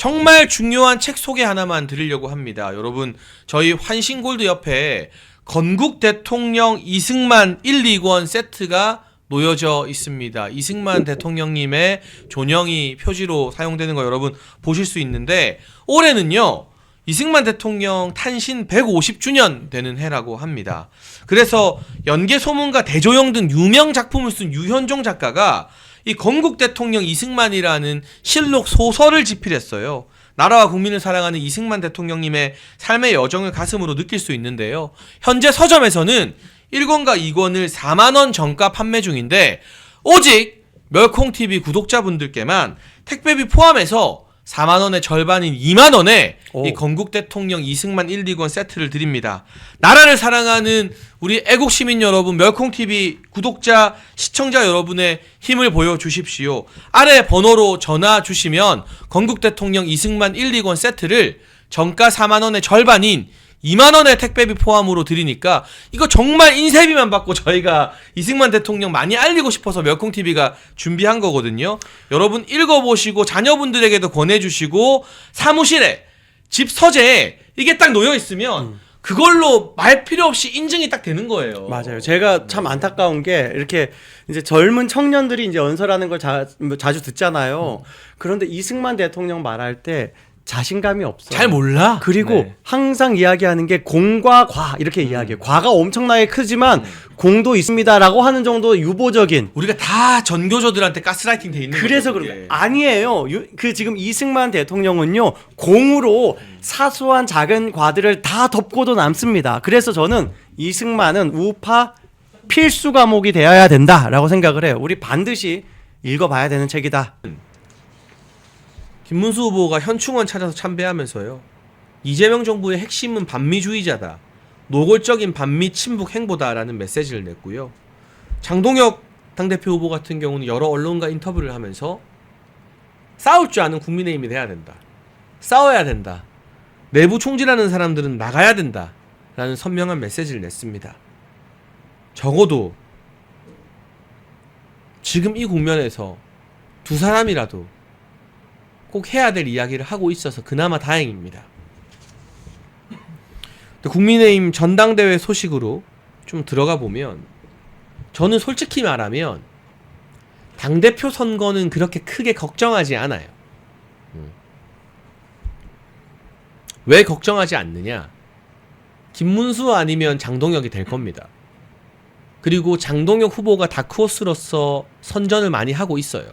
정말 중요한 책 소개 하나만 드리려고 합니다. 여러분, 저희 환신골드 옆에 건국 대통령 이승만 1, 2권 세트가 놓여져 있습니다. 이승만 대통령님의 존영이 표지로 사용되는 거 여러분 보실 수 있는데 올해는요. 이승만 대통령 탄신 150주년 되는 해라고 합니다. 그래서 연개 소문과 대조영 등 유명 작품을 쓴 유현종 작가가 이 건국 대통령 이승만이라는 실록 소설을 집필했어요. 나라와 국민을 사랑하는 이승만 대통령님의 삶의 여정을 가슴으로 느낄 수 있는데요. 현재 서점에서는 1권과 2권을 4만원 정가 판매 중인데, 오직 멸콩TV 구독자분들께만 택배비 포함해서 4만 원의 절반인 2만 원에 오. 이 건국 대통령 이승만 1, 2권 세트를 드립니다. 나라를 사랑하는 우리 애국 시민 여러분, 멸콩TV 구독자, 시청자 여러분의 힘을 보여 주십시오. 아래 번호로 전화 주시면 건국 대통령 이승만 1, 2권 세트를 정가 4만 원의 절반인 2만원의 택배비 포함으로 드리니까 이거 정말 인쇄비만 받고 저희가 이승만 대통령 많이 알리고 싶어서 멸콩TV가 준비한 거거든요. 여러분 읽어보시고 자녀분들에게도 권해주시고 사무실에 집 서재에 이게 딱 놓여 있으면 그걸로 말 필요 없이 인증이 딱 되는 거예요. 맞아요. 제가 참 안타까운 게 이렇게 이제 젊은 청년들이 이제 연설하는 걸 자, 뭐 자주 듣잖아요. 그런데 이승만 대통령 말할 때 자신감이 없어요. 잘 몰라. 그리고 네. 음. 항상 이야기하는 게 공과 과 이렇게 이야기해요. 과가 엄청나게 크지만 공도 있습니다라고 하는 정도 유보적인 우리가 다 전교조들한테 가스라이팅 돼 있는 그래서 거죠, 그런 그게. 거 아니에요. 유- 그 지금 이승만 대통령은요 공으로 사소한 작은 과들을 다 덮고도 남습니다. 그래서 저는 이승만은 우파 필수 과목이 되어야 된다라고 생각을 해요. 우리 반드시 읽어봐야 되는 책이다. 김문수 후보가 현충원 찾아서 참배하면서요. 이재명 정부의 핵심은 반미주의자다. 노골적인 반미 친북 행보다라는 메시지를 냈고요. 장동혁 당대표 후보 같은 경우는 여러 언론과 인터뷰를 하면서 싸울 줄 아는 국민의힘이 돼야 된다. 싸워야 된다. 내부 총질하는 사람들은 나가야 된다. 라는 선명한 메시지를 냈습니다. 적어도 지금 이 국면에서 두 사람이라도 꼭 해야 될 이야기를 하고 있어서 그나마 다행입니다. 국민의힘 전당대회 소식으로 좀 들어가 보면 저는 솔직히 말하면 당대표 선거는 그렇게 크게 걱정하지 않아요. 음. 왜 걱정하지 않느냐? 김문수 아니면 장동혁이 될 겁니다. 그리고 장동혁 후보가 다크호스로서 선전을 많이 하고 있어요.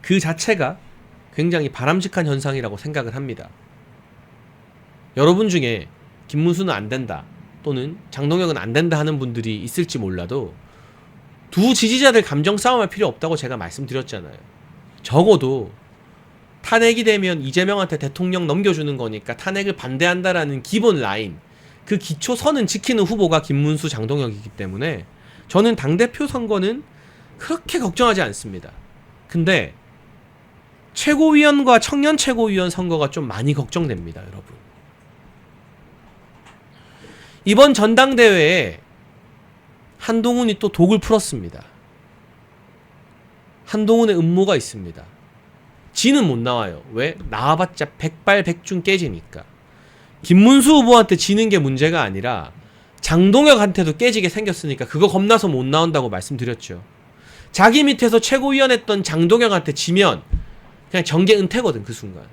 그 자체가 굉장히 바람직한 현상이라고 생각을 합니다. 여러분 중에 김문수는 안 된다 또는 장동혁은 안 된다 하는 분들이 있을지 몰라도 두 지지자들 감정 싸움할 필요 없다고 제가 말씀드렸잖아요. 적어도 탄핵이 되면 이재명한테 대통령 넘겨주는 거니까 탄핵을 반대한다라는 기본 라인 그 기초 선은 지키는 후보가 김문수 장동혁이기 때문에 저는 당대표 선거는 그렇게 걱정하지 않습니다. 근데 최고위원과 청년 최고위원 선거가 좀 많이 걱정됩니다, 여러분. 이번 전당대회에 한동훈이 또 독을 풀었습니다. 한동훈의 음모가 있습니다. 지는 못 나와요. 왜? 나와봤자 백발백중 깨지니까. 김문수 후보한테 지는 게 문제가 아니라 장동혁한테도 깨지게 생겼으니까 그거 겁나서 못 나온다고 말씀드렸죠. 자기 밑에서 최고위원 했던 장동혁한테 지면 그냥 정계 은퇴거든 그 순간.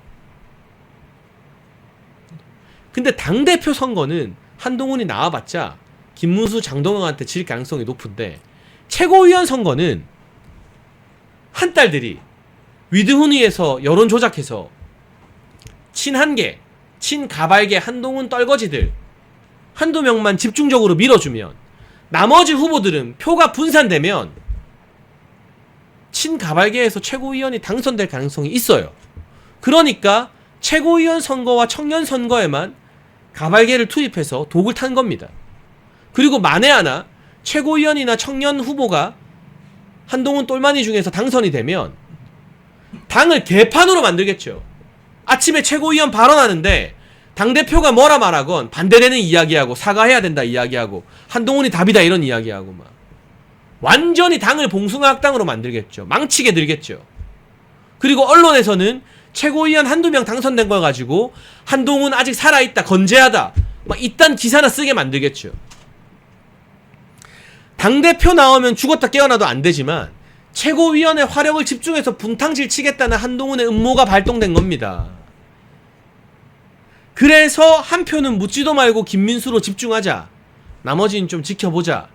근데 당 대표 선거는 한동훈이 나와봤자 김문수, 장동영한테 질 가능성이 높은데 최고위원 선거는 한 딸들이 위드훈위에서 여론 조작해서 친한계, 친가발계 한동훈 떨거지들 한두 명만 집중적으로 밀어주면 나머지 후보들은 표가 분산되면 친가발계에서 최고위원이 당선될 가능성이 있어요. 그러니까 최고위원 선거와 청년 선거에만 가발계를 투입해서 독을 탄 겁니다. 그리고 만에 하나 최고위원이나 청년 후보가 한동훈 똘마니 중에서 당선이 되면 당을 개판으로 만들겠죠. 아침에 최고위원 발언하는데 당대표가 뭐라 말하건 반대되는 이야기하고 사과해야 된다 이야기하고 한동훈이 답이다 이런 이야기하고 막 완전히 당을 봉숭아 학당으로 만들겠죠. 망치게 들겠죠. 그리고 언론에서는 최고위원 한두 명 당선된 걸 가지고 한동훈 아직 살아있다 건재하다 막 이딴 기사나 쓰게 만들겠죠. 당대표 나오면 죽었다 깨어나도 안 되지만 최고위원회 화력을 집중해서 분탕질 치겠다는 한동훈의 음모가 발동된 겁니다. 그래서 한 표는 묻지도 말고 김민수로 집중하자. 나머지는 좀 지켜보자.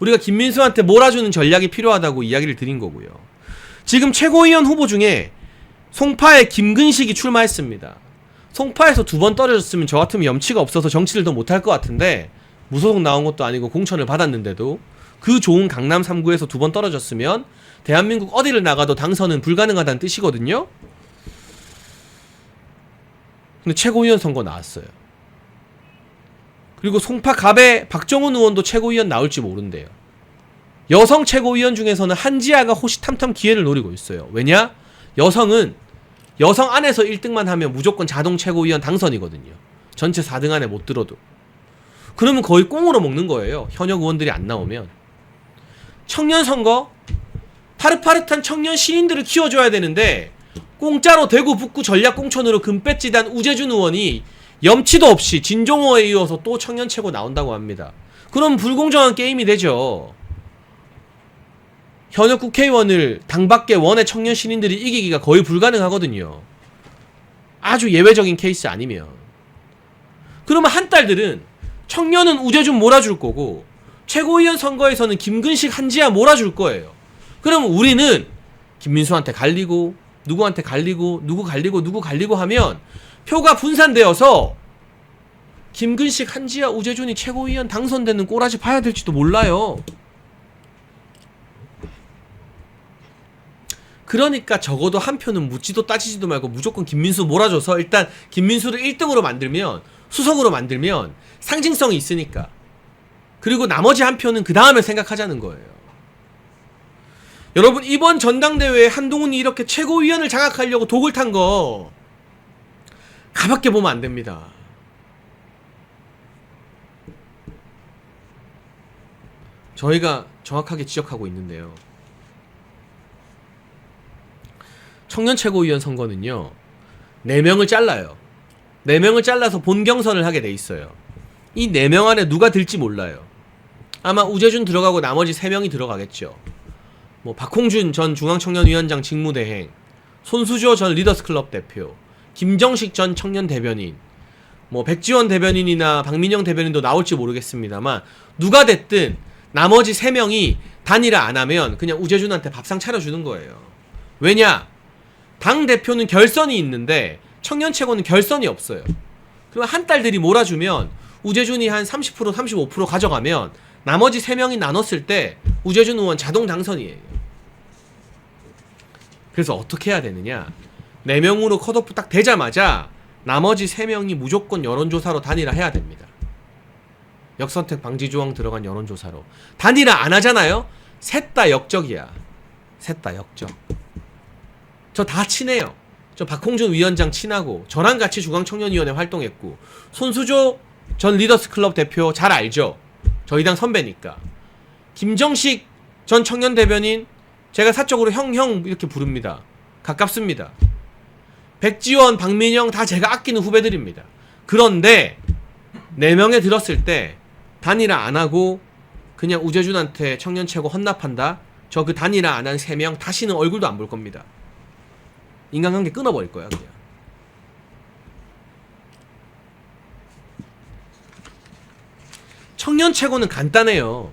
우리가 김민수한테 몰아주는 전략이 필요하다고 이야기를 드린 거고요. 지금 최고위원 후보 중에 송파에 김근식이 출마했습니다. 송파에서 두 번 떨어졌으면 저 같으면 염치가 없어서 정치를 더 못할 것 같은데 무소속 나온 것도 아니고 공천을 받았는데도 그 좋은 강남 3구에서 두 번 떨어졌으면 대한민국 어디를 나가도 당선은 불가능하다는 뜻이거든요. 근데 최고위원 선거 나왔어요. 그리고 송파 갑의 박정훈 의원도 최고위원 나올지 모른대요. 여성 최고위원 중에서는 한지아가 호시탐탐 기회를 노리고 있어요. 왜냐? 여성은 여성 안에서 1등만 하면 무조건 자동 최고위원 당선이거든요. 전체 4등 안에 못 들어도. 그러면 거의 꽁으로 먹는 거예요. 현역 의원들이 안 나오면. 청년 선거 파릇파릇한 청년 신인들을 키워줘야 되는데 공짜로 대구 북구 전략 공천으로 금배지단 우재준 의원이 염치도 없이 진종호에 이어서 또 청년 최고 나온다고 합니다. 그럼 불공정한 게임이 되죠. 현역 국회의원을 당밖에 원의 청년 신인들이 이기기가 거의 불가능하거든요. 아주 예외적인 케이스 아니면. 그러면 한 딸들은 청년은 우재준 몰아줄 거고 최고위원 선거에서는 김근식 한지아 몰아줄 거예요. 그러면 우리는 김민수한테 갈리고 누구한테 갈리고 누구 갈리고 누구 갈리고 하면 표가 분산되어서 김근식 한지아 우재준이 최고위원 당선되는 꼬라지 봐야 될지도 몰라요. 그러니까 적어도 한 표는 묻지도 따지지도 말고 무조건 김민수 몰아줘서 일단 김민수를 1등으로 만들면 수석으로 만들면 상징성이 있으니까 그리고 나머지 한 표는 그 다음에 생각하자는 거예요. 여러분 이번 전당대회에 한동훈이 이렇게 최고위원을 장악하려고 독을 탄거 가볍게 보면 안 됩니다. 저희가 정확하게 지적하고 있는데요. 청년 최고위원 선거는요. 4명을 잘라요. 4명을 잘라서 본경선을 하게 돼 있어요. 이 4명 안에 누가 들지 몰라요. 아마 우재준 들어가고 나머지 3명이 들어가겠죠. 뭐 박홍준 전 중앙청년위원장 직무대행, 손수조 전 리더스클럽 대표, 김정식 전 청년 대변인, 뭐 백지원 대변인이나 박민영 대변인도 나올지 모르겠습니다만 누가 됐든 나머지 3명이 단일화 안 하면 그냥 우재준한테 밥상 차려주는 거예요. 왜냐? 당 대표는 결선이 있는데 청년 최고는 결선이 없어요. 그럼 한 딸들이 몰아주면 우재준이 한 30% 35% 가져가면 나머지 3명이 나눴을 때 우재준 의원 자동 당선이에요. 그래서 어떻게 해야 되느냐? 4명으로 컷오프 딱 되자마자 나머지 3명이 무조건 여론조사로 단일화 해야 됩니다. 역선택 방지 조항 들어간 여론조사로. 단일화 안 하잖아요? 셋 다 역적이야. 셋 다 역적. 저 다 친해요. 저 박홍준 위원장 친하고 저랑 같이 중앙청년위원회 활동했고 손수조 전 리더스클럽 대표 잘 알죠. 저희 당 선배니까. 김정식 전 청년 대변인 제가 사적으로 형 형 이렇게 부릅니다. 가깝습니다. 백지원, 박민영 다 제가 아끼는 후배들입니다. 그런데 네 명에 들었을 때 단일화 안 하고 그냥 우재준한테 청년 최고 헌납한다. 저 그 단일화 안 한 세 명 다시는 얼굴도 안 볼 겁니다. 인간관계 끊어버릴 거야 그냥. 청년 최고는 간단해요.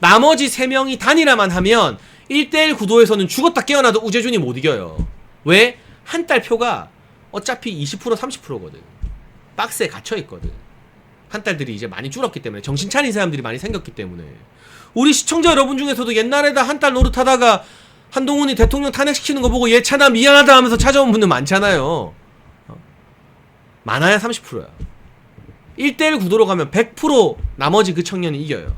나머지 세 명이 단일화만 하면 1대1 구도에서는 죽었다 깨어나도 우재준이 못 이겨요. 왜? 한 달 표가 어차피 20% 30%거든. 박스에 갇혀 있거든. 한 달들이 이제 많이 줄었기 때문에 정신 차린 사람들이 많이 생겼기 때문에 우리 시청자 여러분 중에서도 옛날에다 한 달 노릇하다가 한동훈이 대통령 탄핵시키는 거 보고 얘 차나 미안하다 하면서 찾아온 분들 많잖아요. 어? 많아야 30%야. 1대1 구도로 가면 100% 나머지 그 청년이 이겨요.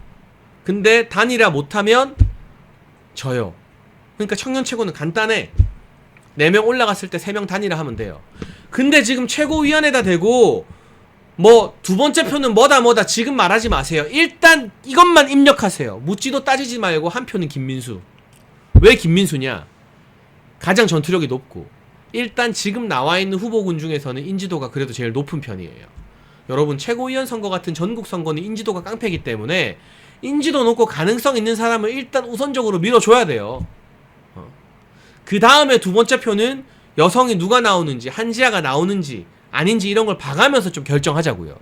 근데 단일화 못하면 져요. 그러니까 청년 최고는 간단해. 4명 올라갔을 때 3명 단일화 하면 돼요. 근데 지금 최고위원회다 대고 뭐 두 번째 표는 뭐다 뭐다 지금 말하지 마세요. 일단 이것만 입력하세요. 묻지도 따지지 말고 한 표는 김민수. 왜 김민수냐? 가장 전투력이 높고 일단 지금 나와 있는 후보군 중에서는 인지도가 그래도 제일 높은 편이에요. 여러분 최고위원 선거 같은 전국 선거는 인지도가 깡패기 때문에 인지도 높고 가능성 있는 사람을 일단 우선적으로 밀어줘야 돼요. 그 다음에 두 번째 표는 여성이 누가 나오는지 한지아가 나오는지 아닌지 이런 걸 봐가면서 좀 결정하자고요.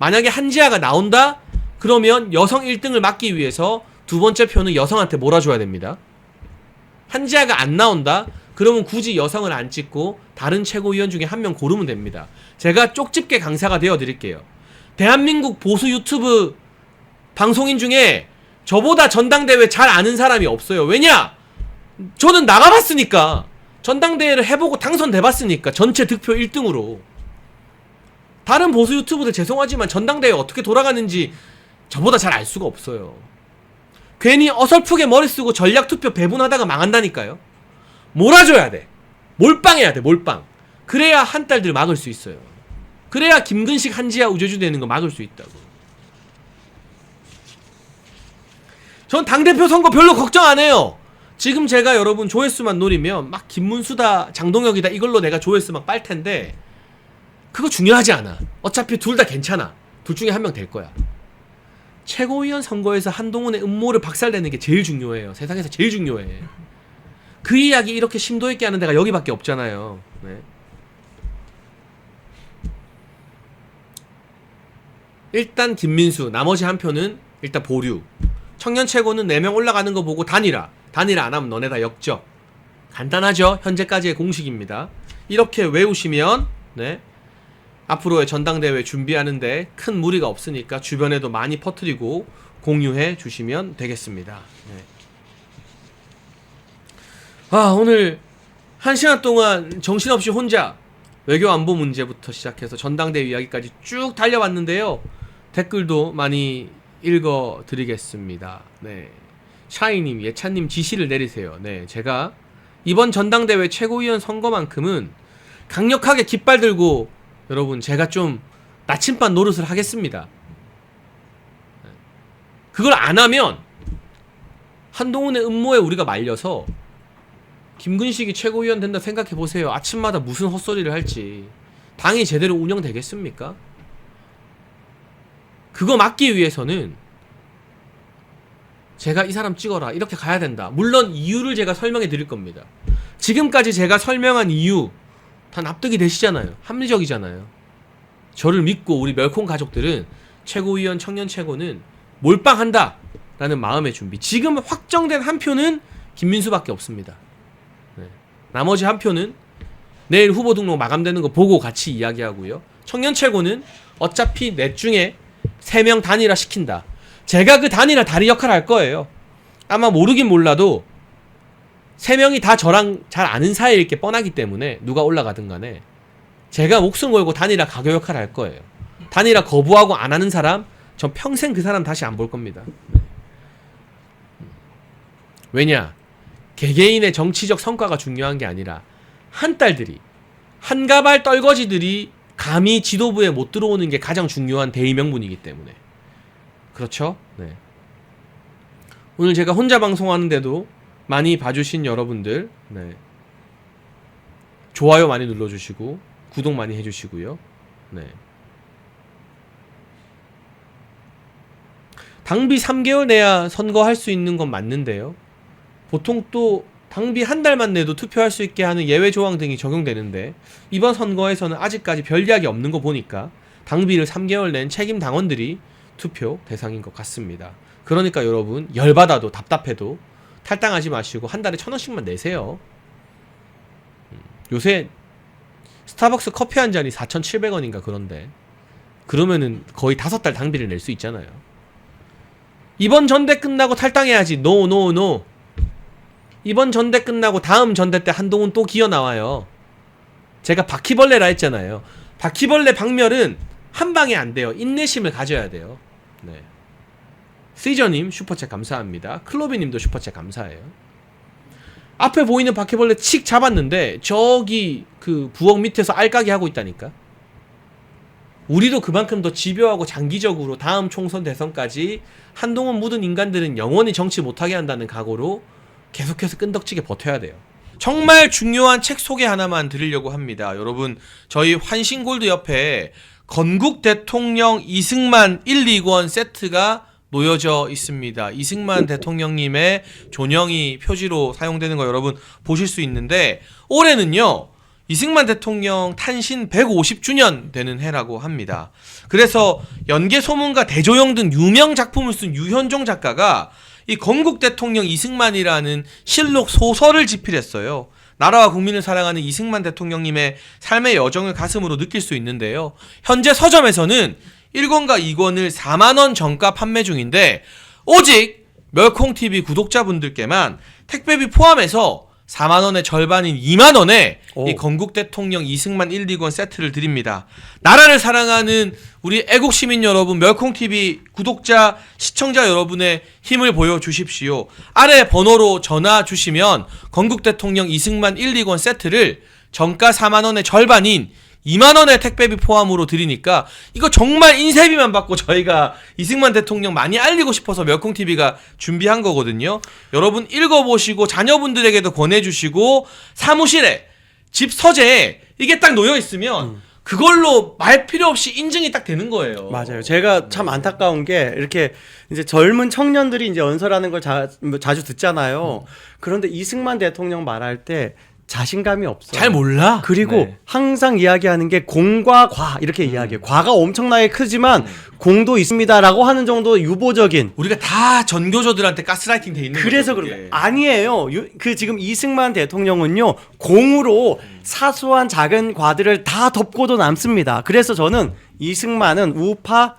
만약에 한지아가 나온다? 그러면 여성 1등을 막기 위해서 두 번째 표는 여성한테 몰아줘야 됩니다. 한지아가 안 나온다? 그러면 굳이 여성을 안 찍고 다른 최고위원 중에 한 명 고르면 됩니다. 제가 쪽집게 강사가 되어 드릴게요. 대한민국 보수 유튜브 방송인 중에 저보다 전당대회 잘 아는 사람이 없어요. 왜냐? 저는 나가봤으니까. 전당대회를 해보고 당선돼봤으니까. 전체 득표 1등으로. 다른 보수 유튜브들 죄송하지만 전당대회 어떻게 돌아가는지 저보다 잘 알 수가 없어요. 괜히 어설프게 머리 쓰고 전략 투표 배분하다가 망한다니까요. 몰아줘야 돼. 몰빵해야 돼, 몰빵. 그래야 한 딸들 막을 수 있어요. 그래야 김근식 한지아 우재주 되는 거 막을 수 있다고. 전 당대표 선거 별로 걱정 안 해요. 지금 제가 여러분 조회수만 노리면 막 김문수다, 장동혁이다 이걸로 내가 조회수 막 빨 텐데 그거 중요하지 않아. 어차피 둘 다 괜찮아. 둘 중에 한 명 될 거야. 최고위원 선거에서 한동훈의 음모를 박살내는 게 제일 중요해요. 세상에서 제일 중요해. 그 이야기 이렇게 심도 있게 하는 데가 여기밖에 없잖아요. 네. 일단 김민수, 나머지 한 표는 일단 보류. 청년 최고는 4명 올라가는 거 보고 단일화. 단일화 안 하면 너네 다 역적. 간단하죠? 현재까지의 공식입니다. 이렇게 외우시면 네. 앞으로의 전당대회 준비하는데 큰 무리가 없으니까 주변에도 많이 퍼뜨리고 공유해 주시면 되겠습니다. 네. 아 오늘 한 시간 동안 정신없이 혼자 외교 안보 문제부터 시작해서 전당대회 이야기까지 쭉 달려왔는데요. 댓글도 많이 읽어 드리겠습니다. 네. 샤이님, 예찬님 지시를 내리세요. 네, 제가 이번 전당대회 최고위원 선거만큼은 강력하게 깃발 들고 여러분 제가 좀 나침반 노릇을 하겠습니다. 네. 그걸 안 하면 한동훈의 음모에 우리가 말려서 김근식이 최고위원 된다 생각해 보세요. 아침마다 무슨 헛소리를 할지 당이 제대로 운영되겠습니까? 그거 막기 위해서는 제가 이 사람 찍어라 이렇게 가야 된다. 물론 이유를 제가 설명해 드릴 겁니다. 지금까지 제가 설명한 이유 다 납득이 되시잖아요. 합리적이잖아요. 저를 믿고 우리 멸콩 가족들은 최고위원 청년 최고는 몰빵한다 라는 마음의 준비. 지금 확정된 한 표는 김민수밖에 없습니다. 네. 나머지 한 표는 내일 후보 등록 마감되는 거 보고 같이 이야기하고요. 청년 최고는 어차피 넷 중에 세명 단일화 시킨다. 제가 그 단일화 다리 역할을 할 거예요. 아마 모르긴 몰라도 세 명이 다 저랑 잘 아는 사이일 게 뻔하기 때문에 누가 올라가든 간에 제가 목숨 걸고 단일화 가교 역할을 할 거예요. 단일화 거부하고 안 하는 사람 전 평생 그 사람 다시 안 볼 겁니다. 네. 왜냐? 개개인의 정치적 성과가 중요한 게 아니라 한 딸들이 한가발 떨거지들이 감히 지도부에 못 들어오는 게 가장 중요한 대의 명분이기 때문에 그렇죠? 네. 오늘 제가 혼자 방송하는데도 많이 봐주신 여러분들, 네. 좋아요 많이 눌러주시고 구독 많이 해주시고요. 네. 당비 3개월 내야 선거할 수 있는 건 맞는데요. 보통 또 당비 한 달만 내도 투표할 수 있게 하는 예외 조항 등이 적용되는데 이번 선거에서는 아직까지 별 이야기 없는 거 보니까 당비를 3개월 낸 책임 당원들이 투표 대상인 것 같습니다. 그러니까 여러분 열받아도 답답해도 탈당하지 마시고 한 달에 천 원씩만 내세요. 음, 요새 스타벅스 커피 한 잔이 4,700원인가 그런데 그러면은 거의 다섯 달 당비를 낼 수 있잖아요. 이번 전대 끝나고 탈당해야지. 노, 노, 노. 이번 전대 끝나고 다음 전대 때 한동훈 또 기어 나와요. 제가 바퀴벌레라 했잖아요. 바퀴벌레 박멸은 한 방에 안 돼요. 인내심을 가져야 돼요. 네. 시저님 슈퍼챗 감사합니다. 클로비님도 슈퍼챗 감사해요. 앞에 보이는 바퀴벌레 칙 잡았는데 저기 그 부엌 밑에서 알까기 하고 있다니까. 우리도 그만큼 더 집요하고 장기적으로 다음 총선 대선까지 한동훈 묻은 인간들은 영원히 정치 못하게 한다는 각오로 계속해서 끈덕지게 버텨야 돼요. 정말 중요한 책 소개 하나만 드리려고 합니다. 여러분, 저희 환신골드 옆에 건국 대통령 이승만 1, 2권 세트가 놓여져 있습니다. 이승만 대통령님의 존영이 표지로 사용되는 거 여러분 보실 수 있는데 올해는요. 이승만 대통령 탄신 150주년 되는 해라고 합니다. 그래서 연개 소문과 대조영 등 유명 작품을 쓴 유현종 작가가 이 건국 대통령 이승만이라는 실록 소설을 집필했어요. 나라와 국민을 사랑하는 이승만 대통령님의 삶의 여정을 가슴으로 느낄 수 있는데요. 현재 서점에서는 1권과 2권을 4만원 정가 판매 중인데, 오직 멸콩TV 구독자분들께만 택배비 포함해서 4만 원의 절반인 2만 원에 오. 이 건국 대통령 이승만 1, 2권 세트를 드립니다. 나라를 사랑하는 우리 애국 시민 여러분, 멸콩TV 구독자, 시청자 여러분의 힘을 보여 주십시오. 아래 번호로 전화 주시면 건국 대통령 이승만 1, 2권 세트를 정가 4만 원의 절반인 2만원의 택배비 포함으로 드리니까 이거 정말 인쇄비만 받고 저희가 이승만 대통령 많이 알리고 싶어서 멸콩TV가 준비한 거거든요. 여러분 읽어보시고 자녀분들에게도 권해주시고 사무실에 집 서재에 이게 딱 놓여 있으면 그걸로 말 필요 없이 인증이 딱 되는 거예요. 맞아요. 제가 참 안타까운 게 이렇게 이제 젊은 청년들이 이제 연설하는 걸 자, 뭐 자주 듣잖아요. 그런데 이승만 대통령 말할 때 자신감이 없어요. 잘 몰라. 그리고 네. 음. 항상 이야기하는 게 공과 과 이렇게 이야기해 요. 과가 엄청나게 크지만 공도 있습니다라고 하는 정도 유보적인 우리가 다 전교조들한테 가스라이팅 돼 있는 그래서 거죠, 그런 그게. 거 아니에요. 유- 그 지금 이승만 대통령은요 공으로 사소한 작은 과들을 다 덮고도 남습니다. 그래서 저는 이승만은 우파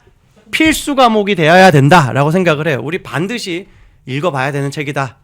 필수 과목이 되어야 된다라고 생각을 해요. 우리 반드시 읽어봐야 되는 책이다.